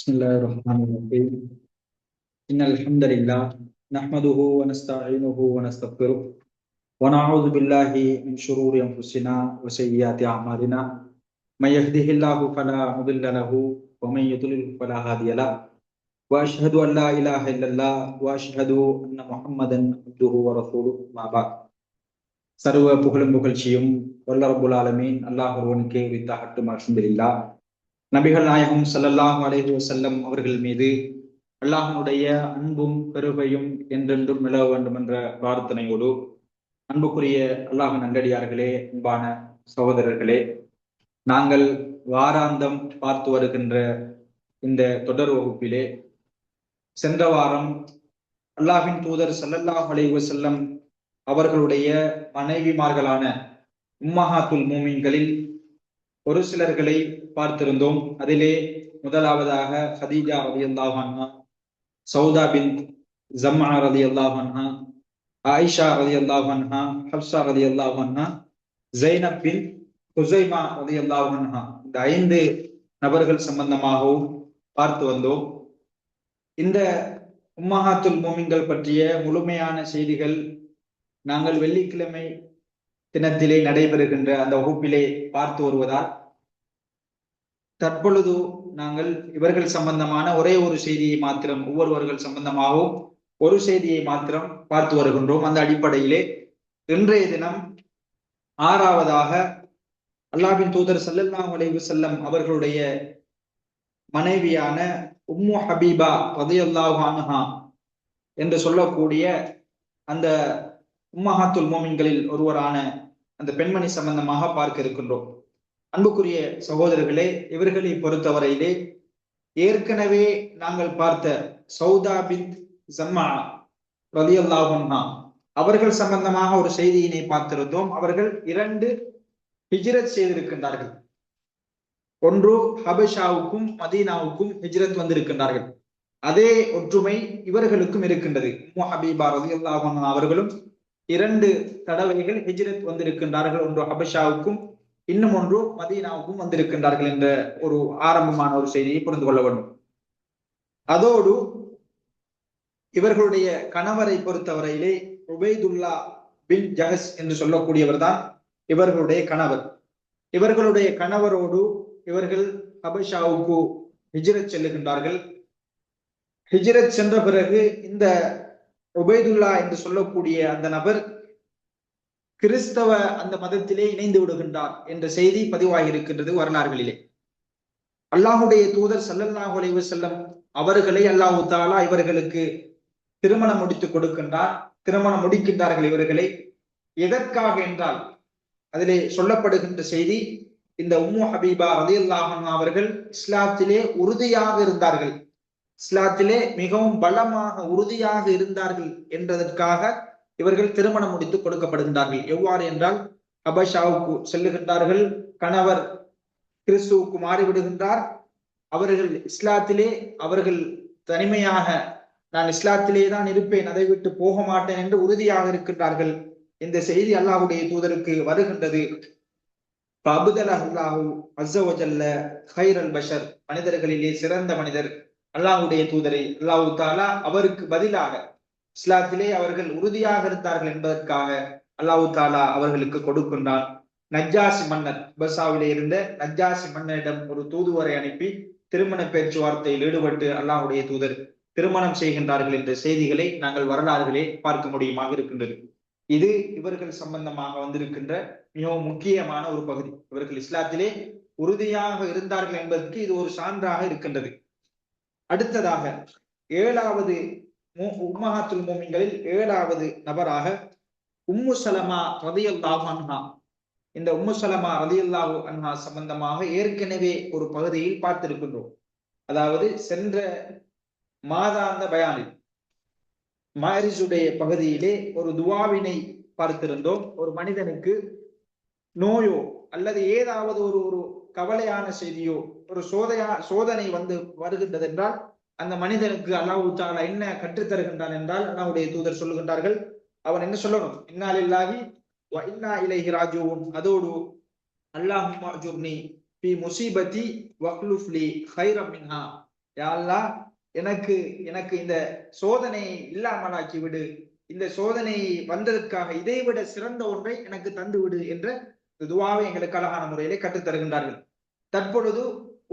بسم الله الرحمن الرحيم إن الحمد لله نحمده ونستعينه ونستغفره ونعوذ بالله من شرور أنفسنا وسيئات أعمالنا من يهده الله فلا مضل له ومن يضلل فلا هادي له وأشهد أن لا إله إلا الله وأشهد أن محمدا عبده ورسوله ما بعد சர்வ புகழும் புகழ்ச்சியும் வல்ல ரப்புல் ஆலமீன் அல்லாஹ் ஒருவனுக்கே உரித்தாகட்டும் அல்ஹம்துலில்லா நபிகள் நாயகம் சல்லல்லாஹு அலைஹி வசல்லம் அவர்கள் மீது அல்லாஹனுடைய அன்பும் பெருமையும் என்றென்றும் நிலவ வேண்டும் என்ற பிரார்த்தனையோடு அன்புக்குரிய அல்லாஹ் நண்டடியார்களே அன்பான சகோதரர்களே நாங்கள் வாராந்தம் பார்த்து வருகின்ற இந்த தொடர் வகுப்பிலே சென்ற வாரம் அல்லாஹின் தூதர் சல்லல்லாஹ் அலைஹி செல்லம் அவர்களுடைய மனைவிமார்களான உம்மஹாத்துல் மூமின்களில் ஒரு சிலர்களை பார்த்திருந்தோம். அதிலே முதலாவதாக ஹதீஜா ரதி அல்லாஹான்ஹா சௌதா பின் ஜம்மா ரதி அல்லாஹான்ஹா ஆயிஷா ரதி அல்லாஹான்ஹா ஹப்சா ரதி அல்லாஹான்ஹா ஜைனப் பின் ஹுசைமா ரதி அல்லாஹான்ஹா இந்த ஐந்து நபர்கள் சம்பந்தமாகவும் பார்த்து வந்தோம். இந்த உம்மஹாத்துல் மூமின்கள் பற்றிய முழுமையான செய்திகள் நாங்கள் வெள்ளிக்கிழமை தினத்திலே நடைபெறுகின்ற அந்த வகுப்பிலே பார்த்து வருவதால் தற்பொழுது நாங்கள் இவர்கள் சம்பந்தமான ஒரே ஒரு செய்தியை மாத்திரம் ஒவ்வொருவர்கள் சம்பந்தமாகவும் ஒரு செய்தியை மாத்திரம் பார்த்து வருகின்றோம். அந்த அடிப்படையிலே இன்றைய தினம் ஆறாவதாக அல்லாவின் தூதர் சல்லல்லா அலைஹி செல்லம் அவர்களுடைய மனைவியான உம்மு ஹபீபா ரதியல்லாஹு என்று சொல்லக்கூடிய அந்த உம்மஹாத்துல் மோமின்களில் ஒருவரான அந்த பெண்மணி சம்பந்தமாக பார்க்க இருக்கின்றோம். அன்புக்குரிய சகோதரர்களே இவர்களை பொறுத்தவரையிலே ஏற்கனவே நாங்கள் பார்த்த சௌதா பித் ஜம்மா ரதி அல்லாஹா அவர்கள் சம்பந்தமாக ஒரு செய்தியினை பார்த்திருந்தோம். அவர்கள் இரண்டு ஹிஜ்ரத் செய்திருக்கின்றார்கள். ஒன்று ஹபஷாவுக்கும் மதீனாவுக்கும் ஹிஜ்ரத் வந்திருக்கின்றார்கள். அதே ஒற்றுமை இவர்களுக்கும் இருக்கின்றது. ஹபீபா ரதி அல்லாஹன் அவர்களும் இரண்டு தடவைகள் ஹிஜ்ரத் வந்திருக்கின்றார்கள் ஒன்று ஹபஷாவுக்கும் இன்னும் ஒன்று மதீனாவுக்கும் வந்திருக்கின்றார்கள் என்ற ஒரு ஆரம்பமான ஒரு செய்தியை புரிந்து கொள்ள வேண்டும். அதோடு இவர்களுடைய கணவரை பொறுத்தவரையிலே உபைதுல்லா பின் ஜஹஸ் என்று சொல்லக்கூடியவர் தான் இவர்களுடைய கணவர். இவர்களுடைய கணவரோடு இவர்கள் ஹபஷாவுக்கு ஹிஜ்ரத் செல்லுகின்றார்கள். ஹிஜ்ரத் சென்ற பிறகு இந்த உபைதுல்லா என்று சொல்லக்கூடிய அந்த நபர் கிறிஸ்தவ அந்த மதத்திலே இணைந்து விடுகின்றார் என்ற செய்தி பதிவாகி இருக்கின்றது வரலாறுகளிலே. அல்லாஹுடைய தூதர் சல்லல்லாஹு அலைவு செல்லம் அவர்களை அல்லாஹு தாலா இவர்களுக்கு திருமணம் முடித்து கொடுக்கின்றார். திருமணம் முடிக்கின்றார்கள் இவர்களை. எதற்காக என்றால் அதிலே சொல்லப்படுகின்ற செய்தி இந்த உம்மு ஹபீபா ரதி அவர்கள் இஸ்லாத்திலே உறுதியாக இருந்தார்கள். இஸ்லாத்திலே மிகவும் பலமாக உறுதியாக இருந்தார்கள் என்றதற்காக இவர்கள் திருமணம் முடித்து கொடுக்கப்படுகின்றார்கள். எவ்வாறு என்றால் அபஷாவுக்கு செல்லுகின்றார்கள் கணவர் கிறிஸ்துவுக்கு மாறிவிடுகின்றார். அவர்கள் இஸ்லாத்திலே அவர்கள் தனிமையாக நான் இஸ்லாத்திலே தான் இருப்பேன் அதை விட்டு போக மாட்டேன் என்று உறுதியாக இருக்கின்றார்கள். இந்த செய்தி அல்லாஹுடைய தூதருக்கு வருகின்றது. அபுதல் அல்லாஹூ அசோஜல்ல ஹைர் அல் பஷர் மனிதர்களிலே சிறந்த மனிதர். அல்லாஹுடைய தூதரை அல்லாஹு தாலா அவருக்கு பதிலாக இஸ்லாத்திலே அவர்கள் உறுதியாக இருந்தார்கள் என்பதற்காக அல்லாஹு தாலா அவர்களுக்கு கொடுக்கின்றான். நஜ்ஜாசி மன்னர் பசாவிலே இருந்த நஜ்ஜாசி மன்னரிடம் ஒரு தூதுவரை அனுப்பி திருமண பேச்சுவார்த்தையில் ஈடுபட்டு அல்லாஹுடைய தூதர் திருமணம் செய்கின்றார்கள் என்ற செய்திகளை நாங்கள் வரலாறுகளே பார்க்க முடியுமாக இருக்கின்றது. இது இவர்கள் சம்பந்தமாக வந்திருக்கின்ற மிகவும் முக்கியமான ஒரு பகுதி. இவர்கள் இஸ்லாத்திலே உறுதியாக இருந்தார்கள் என்பதற்கு இது ஒரு சான்றாக இருக்கின்றது. அடுத்ததாக ஏழாவது உம்மஹாத்துல் மோமின்களில் ஏழாவது நபராக உம்மு சலமா ரதியல்லாஹு அன்ஹா. இந்த உம்மு சலமா ரதியல்லாஹு அன்ஹா சம்பந்தமாக ஏற்கனவே ஒரு பகுதியில் பார்த்திருக்கின்றோம். அதாவது சென்ற மாதாந்த பயானில் மாரிசுடைய பகுதியிலே ஒரு துவாவினை பார்த்திருந்தோம். ஒரு மனிதனுக்கு நோயோ அல்லது ஏதாவது ஒரு ஒரு கவலையான செய்தியோ ஒரு சோதையா சோதனை வந்து வருகின்றது என்றால் அந்த மனிதனுக்கு அல்லாஹு தாலா என்ன கற்றுத்தருகின்றான் என்றால் அல்லாவுடைய தூதர் சொல்லுகின்றார்கள். அவன் என்ன சொல்லணும்? இன்னாலில்லாஹி இன்னா இலைஹி ராஜுவும் அதோடு அல்லாஹும் பி முசீபதி வக்லுஃப்லி ஹைரம் மின்ஹா. யாழ்லா எனக்கு எனக்கு இந்த சோதனையை இல்லாமலாக்கி விடு இந்த சோதனை வந்ததற்காக இதைவிட சிறந்த ஒன்றை எனக்கு தந்து விடு என்ற துவாவை எங்களுக்கு அழகான முறையிலே கற்றுத் தருகின்றார்கள். தற்பொழுது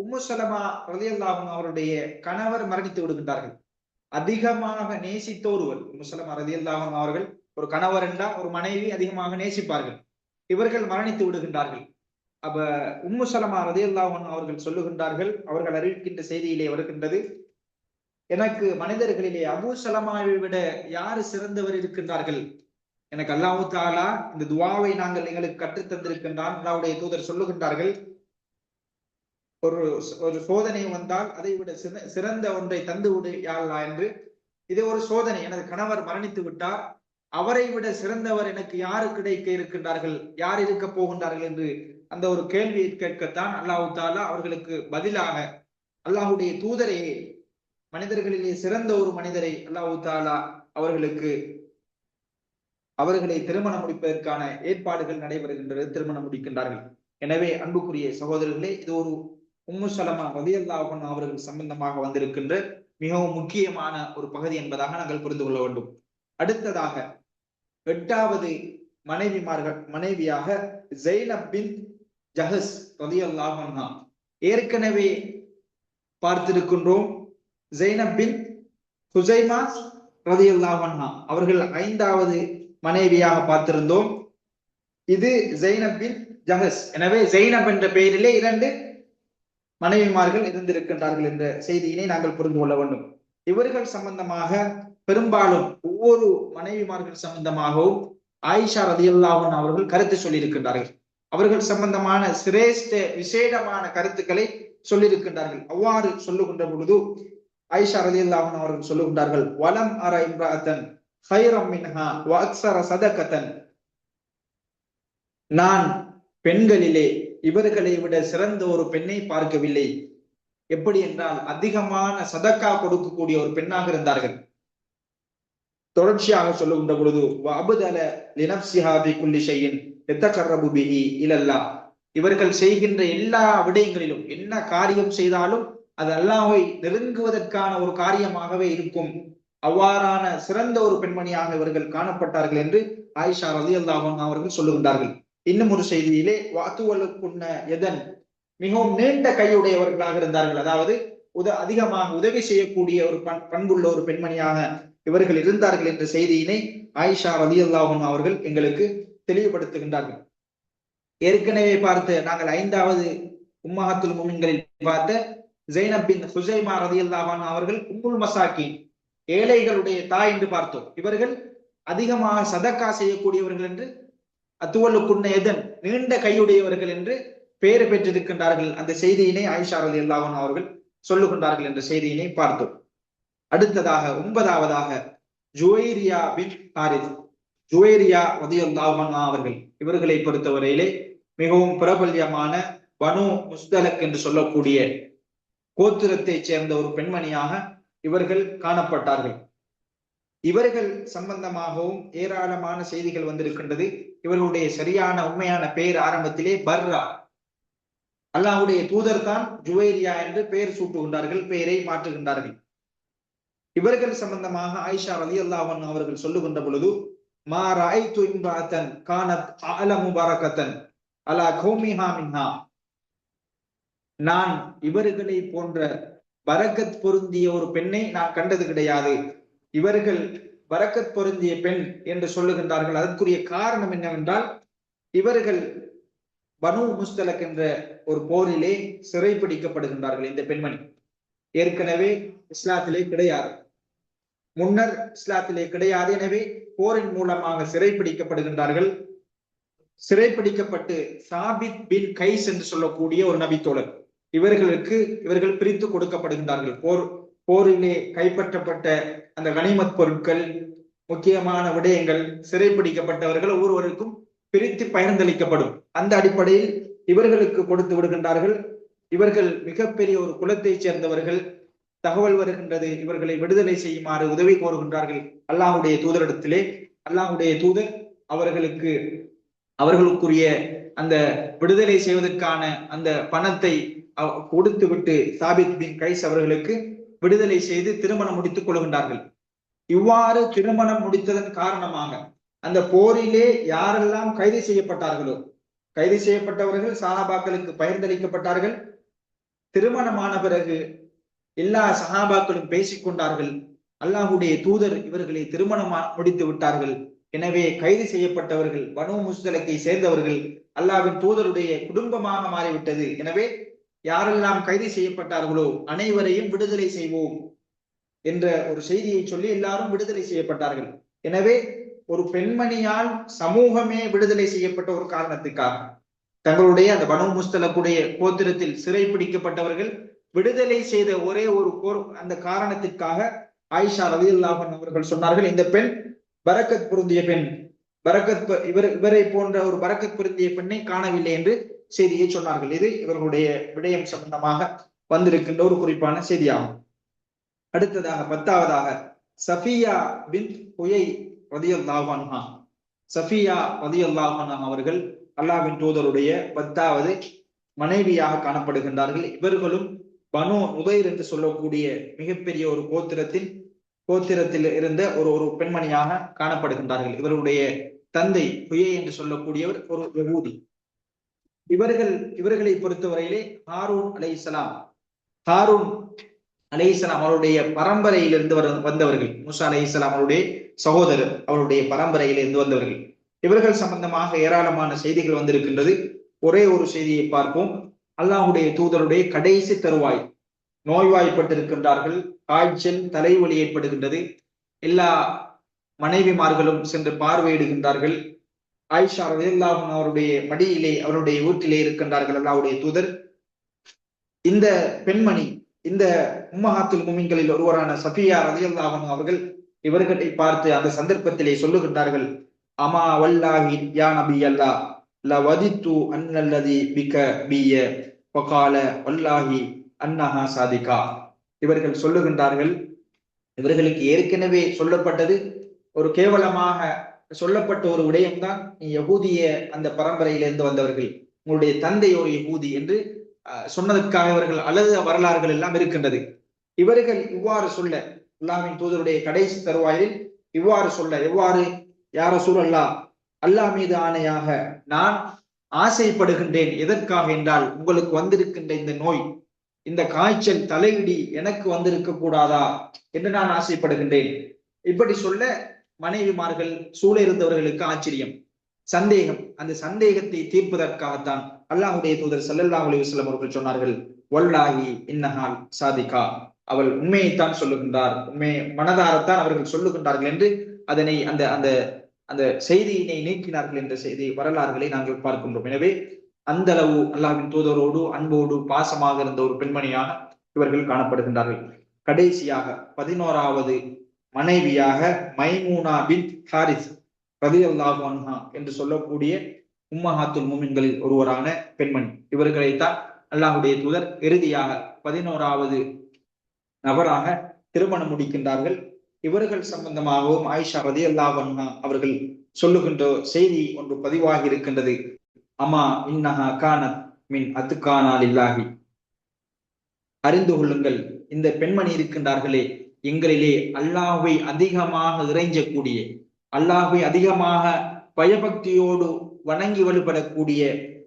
உம்மு சலமா ரலியல்லாஹும் அவருடைய கணவர் மரணித்து விடுகின்றார்கள். அதிகமாக நேசித்த ஒருவர் உம்மு சலமா ரலியல்லாஹும் அவர்கள் ஒரு கணவர் என்றால் ஒரு மனைவி அதிகமாக நேசிப்பார்கள். இவர்கள் மரணித்து விடுகின்றார்கள். அப்ப உம்மு சலமா ரலியல்லாஹும் அவர்கள் சொல்லுகின்றார்கள் அவர்கள் அறிவிக்கின்ற செய்தியிலே வருகின்றது எனக்கு மனிதர்களிலே அபு சலமாவை விட யாரு சிறந்தவர் இருக்கின்றார்கள்? எனக்கு அல்லாஹு தாலா இந்த துவாவை நாங்கள் எங்களுக்கு கற்றுத் தந்திருக்கின்றான். அல்லாவுடைய தூதர் சொல்லுகின்றார்கள் ஒரு ஒரு சோதனை வந்தால் அதை விட சிறந்த ஒன்றை தந்து விடு என்று. இது ஒரு சோதனை. எனது கணவர் மரணித்து விட்டார். அவரை விட சிறந்தவர் எனக்கு யாரு கிடைக்க இருக்கின்றார்கள்? யார் இருக்க போகின்றார்கள் என்று அந்த ஒரு கேள்வியை கேட்கத்தான் அல்லாஹு தாலா அவர்களுக்கு பதிலாக அல்லாஹுடைய தூதரையே மனிதர்களிலே சிறந்த ஒரு மனிதரை அல்லாஹு தாலா அவர்களுக்கு அவர்களை திருமணம் முடிப்பதற்கான ஏற்பாடுகள் நடைபெறுகின்றது திருமணம் முடிக்கின்றார்கள். எனவே அன்புக்குரிய சகோதரர்களே இது ஒரு உம்மு சலமா அல்லாஹன் அவர்கள் சம்பந்தமாக வந்திருக்கின்ற மிகவும் முக்கியமான ஒரு பகுதி என்பதாக நாங்கள் புரிந்து கொள்ள வேண்டும். அடுத்ததாக எட்டாவது மனைவிமார்கள் மனைவியாக ஜெய்னப் பின் ஜஹஸ் ரதி ஏற்கனவே பார்த்திருக்கின்றோம் ஜெய்னப் பின் ஹுசைமா ரதி அவர்கள் ஐந்தாவது மனைவியாக பார்த்திருந்தோம். இது ஜெய்னபின் ஜஹஸ் எனவே ஜெய்னப் என்ற பெயரிலே இரண்டு மனைவிமார்கள் இருந்திருக்கின்றார்கள் என்ற செய்தியினை நாங்கள் புரிந்து கொள்ள வேண்டும். இவர்கள் சம்பந்தமாக பெரும்பாலும் ஒவ்வொரு மனைவிமார்கள் சம்பந்தமாகவும் ஆயிஷா ரதியுல்லாஹன் அவர்கள் கருத்து சொல்லியிருக்கின்றார்கள். அவர்கள் சம்பந்தமான சிரேஷ்ட விசேடமான கருத்துக்களை சொல்லியிருக்கின்றார்கள். அவ்வாறு சொல்லுகின்ற பொழுது ஆயிஷா ரதியுல்லாஹன் அவர்கள் சொல்லுகின்றார்கள் வலம் அர இம்ராத்தன் ஹைரம் மின்ஹா வாக்சர சதகதன். நான் பெண்களிலே இவர்களை விட சிறந்த ஒரு பெண்ணை பார்க்கவில்லை. எப்படி என்றால் அதிகமான சதக்கா கொடுக்கக்கூடிய ஒரு பெண்ணாக இருந்தார்கள். தொடர்ச்சியாக சொல்லுகின்ற பொழுது அபுதல லினப்சிஹாபி குல்லி ஷையின் எத்தகர்ரபு பிஹி இலல்லா. இவர்கள் செய்கின்ற எல்லா விடயங்களிலும் என்ன காரியம் செய்தாலும் அது அல்லாஹை நெருங்குவதற்கான ஒரு காரியமாகவே இருக்கும். அவ்வாறான சிறந்த ஒரு பெண்மணியாக இவர்கள் காணப்பட்டார்கள் என்று ஆயிஷா ரதி அல்லாஹன் அவர்கள் சொல்லுகின்றார்கள். இன்னும் ஒரு செய்தியிலே வாத்துவலுக்குன்ன எதன்? மிகவும் நீண்ட கையுடையவர்களாக இருந்தார்கள். அதாவது உத அதிகமாக உதவி செய்யக்கூடிய ஒரு பண் பண்புள்ள ஒரு பெண்மணியாக இவர்கள் இருந்தார்கள் என்ற செய்தியினை ஆயிஷா ரதி அல்லாஹன் அவர்கள் எங்களுக்கு தெளிவுபடுத்துகின்றார்கள். ஏற்கனவே பார்த்த நாங்கள் ஐந்தாவது உம்மஹத்துல் முமின்களில் பார்த்த ஜெய்னப் பின் ஹுசைமா ரதி அல்லாஹான் அவர்கள் உம்முல் மசாக்கி ஏழைகளுடைய தாய் என்று பார்த்தோம். இவர்கள் அதிகமாக சதக்கா செய்யக்கூடியவர்கள் என்று அத்துவலுக்குன்ன எதன் நீண்ட கையுடையவர்கள் என்று பெயர் பெற்றிருக்கின்றார்கள். அந்த செய்தியினை ஆயிஷா அலி அல்லாஹன் அவர்கள் சொல்லுகின்றார்கள் என்ற செய்தியினை பார்த்தோம். அடுத்ததாக ஒன்பதாவதாக ஜுவைரியா பின் ஹாரித் ஜுவேரியா உதயல்லாஹன் அவர்கள் இவர்களை பொறுத்தவரையிலே மிகவும் பிரபல்யமான பனு முஸ்தலக் என்று சொல்லக்கூடிய கோத்திரத்தைச் சேர்ந்த ஒரு பெண்மணியாக இவர்கள் காணப்பட்டார்கள். இவர்கள் சம்பந்தமாகவும் ஏராளமான செய்திகள் வந்திருக்கின்றது. இவர்களுடைய சரியான உண்மையான பெயர் ஆரம்பத்திலே பர்ரா. அல்லாஹுடைய தூதர் தான் ஜுவேரியா என்று பெயர் சூட்டுகின்றார்கள் பெயரை மாற்றுகின்றார்கள். இவர்கள் சம்பந்தமாக ஆயிஷா அலி அல்லாஹன் அவர்கள் சொல்லுகின்ற பொழுது மா ராய் இம்ராத்தன் கானத் அல முபாரகத்தன் அலா கௌமிஹா மின்ஹா. நான் இவர்களை போன்ற பரக்கத் பொருந்திய ஒரு பெண்ணை நான் கண்டது கிடையாது. இவர்கள் வரக்கத் பொருந்திய பெண் என்று சொல்லுகின்றார்கள். அதற்குரிய காரணம் என்னவென்றால் இவர்கள் பனு முஸ்தலக் என்ற ஒரு போரிலே சிறைப்பிடிக்கப்படுகின்றார்கள் இந்த பெண்மணி. ஏற்கனவே இஸ்லாத்திலே கிடையாது. முன்னர் இஸ்லாத்திலே கிடையாது. எனவே போரின் மூலமாக சிறைப்பிடிக்கப்படுகின்றார்கள் சிறைப்பிடிக்கப்பட்டு சாபித் பின் கைஸ் என்று சொல்லக்கூடிய ஒரு நபித்தோழர். இவர்களுக்கு இவர்கள் பிரித்து கொடுக்கப்படுகின்றார்கள். போர் போரிலே கைப்பற்றப்பட்ட அந்த கனிமத் பொருட்கள் முக்கியமான விடயங்கள் சிறைப்பிடிக்கப்பட்டவர்கள் ஒவ்வொருவருக்கும் பிரித்து பயந்தளிக்கப்படும் அந்த அடிப்படையில் இவர்களுக்கு கொடுத்து விடுகின்றார்கள். இவர்கள் மிகப்பெரிய ஒரு குலத்தைச் சேர்ந்தவர்கள். தகவல் வருகின்றது இவர்களை விடுதலை செய்யுமாறு உதவி கோருகின்றார்கள் அல்லாஹுடைய தூதரிடத்திலே. அல்லாஹுடைய தூதர் அவர்களுக்கு அவர்களுக்குரிய அந்த விடுதலை செய்வதற்கான அந்த பணத்தை கொடுத்து விட்டு சாபித் பின் கைஸ் அவர்களுக்கு விடுதலை செய்து திருமணம் முடித்துக் கொள்கின்றார்கள். இவ்வாறு திருமணம் முடித்ததன் காரணமாக அந்த போரிலே யாரெல்லாம் கைது செய்யப்பட்டார்களோ கைது செய்யப்பட்டவர்கள் சஹாபாக்களுக்கு பகிர்ந்தளிக்கப்பட்டார்கள். திருமணமான பிறகு எல்லா சஹாபாக்களும் பேசிக்கொண்டார்கள் அல்லாஹுடைய தூதர் இவர்களை திருமணம் முடித்து விட்டார்கள். எனவே கைது செய்யப்பட்டவர்கள் பனு முஸ்தலத்தை சேர்ந்தவர்கள் அல்லாவின் தூதருடைய குடும்பமாக மாறிவிட்டது. எனவே யாரெல்லாம் கைது செய்யப்பட்டார்களோ அனைவரையும் விடுதலை செய்வோம் என்ற ஒரு செய்தியை சொல்லி எல்லாரும் விடுதலை செய்யப்பட்டார்கள். எனவே ஒரு பெண்மணியால் சமூகமே விடுதலை செய்யப்பட்ட ஒரு காரணத்துக்காக தங்களுடைய அந்த பனு முஸ்தலக்குடைய கோத்திரத்தில் சிறை பிடிக்கப்பட்டவர்கள் விடுதலை செய்த ஒரே ஒரு போர் அந்த காரணத்திற்காக ஆயிஷா ரவி அல்லாஹன் அவர்கள் சொன்னார்கள் இந்த பெண் பரக்கத் பொருந்திய பெண் பரக்கத் இவர் இவரை போன்ற ஒரு பரக்கத் பொருந்திய பெண்ணை காணவில்லை என்று செய்தியை சொன்னார்கள். இது இவர்களுடைய விடயம் சம்பந்தமாக வந்திருக்கின்ற ஒரு குறிப்பான செய்தியாகும். அடுத்ததாக பத்தாவதாக சஃபியா பின் புயை ரதியல்லாஹா சஃபியா ரதியல்லாஹா அவர்கள் அல்லாவின் தூதருடைய பத்தாவது மனைவியாக காணப்படுகின்றார்கள். இவர்களும் பனு உதயர் என்று சொல்லக்கூடிய மிகப்பெரிய ஒரு கோத்திரத்தின் கோத்திரத்தில் இருந்த ஒரு ஒரு பெண்மணியாக காணப்படுகின்றார்கள். இவருடைய தந்தை புயை என்று சொல்லக்கூடியவர் ஒரு யகூதி. இவர்கள் இவர்களை பொறுத்தவரையிலே ஹாரூன் அலை இஸ்லாம் ஹாரூன் அலை இஸ்லாம் அவருடைய பரம்பரையிலிருந்து வந்தவர்கள். முசா அலை இஸ்லாம் அவருடைய சகோதரர் அவருடைய பரம்பரையிலிருந்து வந்தவர்கள். இவர்கள் சம்பந்தமாக ஏராளமான செய்திகள் வந்திருக்கின்றது. ஒரே ஒரு செய்தியை பார்ப்போம். அல்லாஹுடைய தூதருடைய கடைசி தருவாய். நோய்வாய்ப்பட்டிருக்கின்றார்கள். காய்ச்சல் தலைவலி ஏற்படுகின்றது. எல்லா மனைவிமார்களும் சென்று பார்வையிடுகின்றார்கள். ஆயிஷா ரலியல்லாஹு அவருடைய மடியிலே அவருடைய வீட்டிலே இருக்கின்றார்கள் அல்லாவுடைய தூதர். இந்த பெண்மணி இந்த உம்மஹாத்துல் முமின்களில் ஒருவரான சஃபியா ரலியல்லாஹு அவர்கள் இவர்களை பார்த்து அந்த சந்தர்ப்பத்திலே சொல்லுகின்றார்கள் அமா வல்லாஹி யா நபி அல்லா லவதித்து அன்னல்லதி பிக பிய பகால வல்லாஹி அன்னஹா சாதிகா. இவர்கள் சொல்லுகின்றார்கள் இவர்களுக்கு ஏற்கனவே சொல்லப்பட்டது ஒரு கேவலமாக சொல்லப்பட்ட ஒரு விடயம்தான் நீ யகூதிய அந்த பரம்பரையிலிருந்து வந்தவர்கள். உங்களுடைய தந்தை ஒரு யகூதி என்று சொன்னதற்காக இவர்கள் அல்லது வரலாறுகள் எல்லாம் இருக்கின்றது. இவர்கள் இவ்வாறு சொல்ல அல்லாவின் தூதருடைய கடைசி தருவாயில் இவ்வாறு சொல்ல எவ்வாறு யார சூழல்லா அல்லாஹ் மீது ஆணையாக நான் ஆசைப்படுகின்றேன். எதற்காக என்றால் உங்களுக்கு வந்திருக்கின்ற இந்த நோய் இந்த காய்ச்சல் தலையிடி எனக்கு வந்திருக்க கூடாதா என்று நான் ஆசைப்படுகின்றேன். இப்படி சொல்ல மனைவிமார்கள் சூழ இருந்தவர்களுக்கு ஆச்சரியம் சந்தேகம். அந்த சந்தேகத்தை தீர்ப்பதற்காகத்தான் அல்லாஹுடைய தூதர் சல்லல்லா அலி வஸ்லம் அவர்கள் சொன்னார்கள் வல்லாஹி இன்னஹால் சாதிகா. அவள் உண்மையைத்தான் சொல்லுகின்றார் உண்மை மனதாரத்தான் அவர்கள் சொல்லுகின்றார்கள் என்று அதனை அந்த அந்த அந்த செய்தியினை நீக்கினார்கள் என்ற செய்தி வரலாறுகளை நாங்கள் பார்க்கின்றோம். எனவே அந்த அளவு அல்லாவின் தூதரோடு அன்போடு பாசமாக இருந்த ஒரு பெண்மணியாக இவர்கள் காணப்படுகின்றார்கள். கடைசியாக பதினோராவது மனைவியாக மைமூனா பின் ஹாரிஸ் ரதி அல்லாஹு அன்ஹா என்று சொல்லக்கூடிய உம்மஹாத்துல் மூமின்களில் ஒருவரான பெண்மணி. இவர்களைத்தான் அல்லாஹுடைய தூதர் இறுதியாக பதினோராவது நபராக திருமணம் முடிக்கின்றார்கள். இவர்கள் சம்பந்தமாகவும் ஆயிஷா ரதி அல்லாஹ் அன்ஹா அவர்கள் சொல்லுகின்ற செய்தி ஒன்று பதிவாகி இருக்கின்றது. அமா இன்னஹா கானத் மின் அத்துக்கானால் இல்லாகி அறிந்து கொள்ளுங்கள் இந்த பெண்மணி இருக்கின்றார்களே எங்களிலே அல்லாஹை அதிகமாக இறைஞ்சக்கூடிய அல்லாஹை அதிகமாக பயபக்தியோடு வணங்கி வழிபடக்கூடிய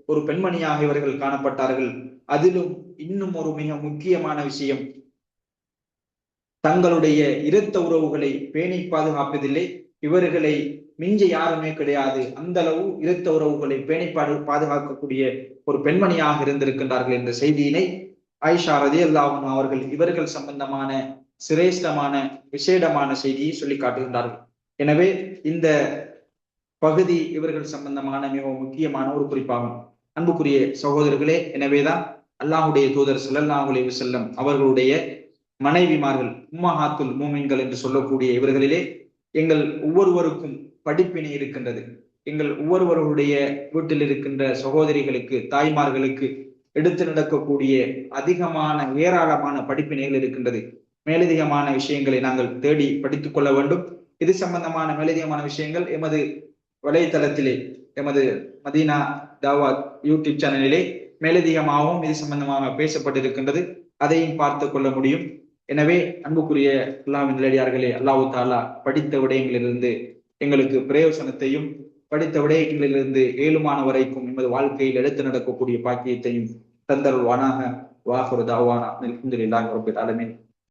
ஒரு பெண்மணியாக இவர்கள் காணப்பட்டார்கள். அதிலும் இன்னும் ஒரு மிக முக்கியமான விஷயம் தங்களுடைய இரத்த உறவுகளை பேணி பாதுகாப்பதில்லை. இவர்களை மிஞ்ச யாருமே கிடையாது. அந்த அளவு இரத்த உறவுகளை பேணி பாது பாதுகாக்கக்கூடிய ஒரு பெண்மணியாக இருந்திருக்கின்றார்கள் என்ற செய்தியினை ஆயிஷா ரதி அல்லாஹன் அவர்கள் இவர்கள் சம்பந்தமான சிரேஷ்டமான விசேடமான செய்தியை சொல்லி காட்டுகின்றார்கள். எனவே இந்த பகுதி இவர்கள் சம்பந்தமான மிகவும் முக்கியமான ஒரு குறிப்பாகும். அன்புக்குரிய சகோதரர்களே எனவேதான் அல்லாஹுடைய தூதர் சல்லல்லாஹ் செல்லம் அவர்களுடைய மனைவிமார்கள் உம்மஹாத்துல் மூமின்கள் என்று சொல்லக்கூடிய இவர்களிலே எங்கள் ஒவ்வொருவருக்கும் படிப்பினை இருக்கின்றது. எங்கள் ஒவ்வொருவருடைய வீட்டில் இருக்கின்ற சகோதரிகளுக்கு தாய்மார்களுக்கு எடுத்து நடக்கக்கூடிய அதிகமான ஏராளமான படிப்பினைகள் இருக்கின்றது. மேலதிகமான விஷயங்களை நாங்கள் தேடி படித்துக் கொள்ள வேண்டும். இது சம்பந்தமான மேலதிகமான விஷயங்கள் எமது வலைத்தளத்திலே எமது மதீனா தாவாத் யூடியூப் சேனலிலே மேலதிகமாகவும் இது சம்பந்தமாக பேசப்பட்டிருக்கின்றது. அதையும் பார்த்து கொள்ள முடியும். எனவே அன்புக்குரிய அல்லாவின் நிலடியார்களே அல்லாஹு தாலா படித்த விடயங்களிலிருந்து எங்களுக்கு பிரயோசனத்தையும் படித்த விடயங்களிலிருந்து ஏழுமான வரைக்கும் எமது வாழ்க்கையில் எடுத்து நடக்கக்கூடிய பாக்கியத்தையும் தந்தருள்வானாக. வாகுரு தாவானா. அல்ஹம்துலில்லாஹி ரப்பில்